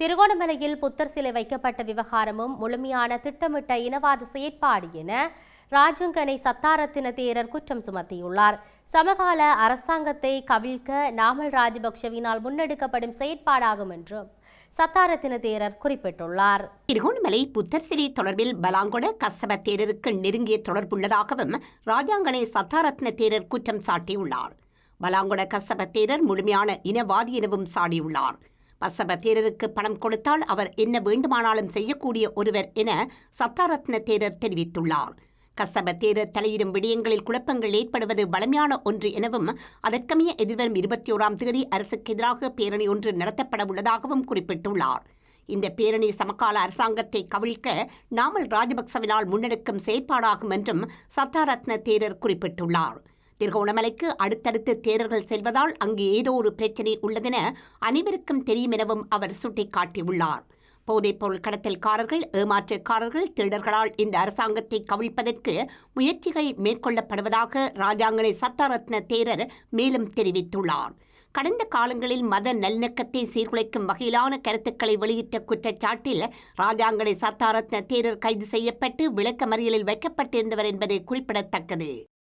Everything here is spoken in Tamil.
திருகோணமலையில் புத்தர் சிலை வைக்கப்பட்ட விவகாரமும் முழுமையான திட்டமிட்ட இனவாத செயற்பாடு என ராஜங்கனை சத்தாரத்தின தேரர் குற்றம் சுமத்தியுள்ளார். சமகால அரசாங்கத்தை கவிழ்க்க நாமல் ராஜபக்ஷவினால் முன்னெடுக்கப்படும் செயற்பாடாகும் என்றும் சத்தாரத்தின தேரர் குறிப்பிட்டுள்ளார். திருகோணமலை புத்தர் சிலை தொடர்பில் பலாங்கொட கசப தேரருக்கு நெருங்கிய தொடர்புள்ளதாகவும் ராஜாங்கனை சத்தாரத்ன தேரர் குற்றம் சாட்டியுள்ளார். பலாங்கொட கசப தேரர் முழுமையான இனவாதி எனவும் சாடியுள்ளார். பசப தேரருக்கு பணம் கொடுத்தால் அவர் என்ன வேண்டுமானாலும் செய்யக்கூடிய ஒருவர் என சத்தாரத்ன தேரர் தெரிவித்துள்ளார். கசப தேரர் தலையிடும் விடயங்களில் குழப்பங்கள் ஏற்படுவது வளமையான ஒன்று எனவும் அதற்கமைய எதிர்வரும் இருபத்தி ஓராம் தேதி அரசுக்கு எதிராக பேரணி ஒன்று நடத்தப்பட உள்ளதாகவும் குறிப்பிட்டுள்ளார். இந்த பேரணி சமகால அரசாங்கத்தை கவிழ்க்க நாமல் ராஜபக்சவினால் முன்னெடுக்கும் செயற்பாடாகும் என்றும் சத்தாரத்ன தேரர் குறிப்பிட்டுள்ளார். திருகோணமலைக்கு அடுத்தடுத்து தேரர்கள் செல்வதால் அங்கு ஏதோ ஒரு பிரச்சினை உள்ளதென அனைவருக்கும் தெரியும் எனவும் அவர் சுட்டிக்காட்டியுள்ளார். போதைப்பொருள் கடத்தல்காரர்கள் ஏமாற்றுக்காரர்கள் திருடர்களால் இந்த அரசாங்கத்தை கவிழ்ப்பதற்கு முயற்சிகள் மேற்கொள்ளப்படுவதாக ராஜாங்கனை சத்தாரத்ன தேரர் மேலும் தெரிவித்துள்ளார். கடந்த காலங்களில் மத நல்லிணக்கத்தை சீர்குலைக்கும் வகையிலான கருத்துக்களை வெளியிட்ட குற்றச்சாட்டில் ராஜாங்கனை சத்தாரத்ன தேரர் கைது செய்யப்பட்டு விளக்கமறியலில் வைக்கப்பட்டிருந்தவர் என்பது குறிப்பிடத்தக்கது.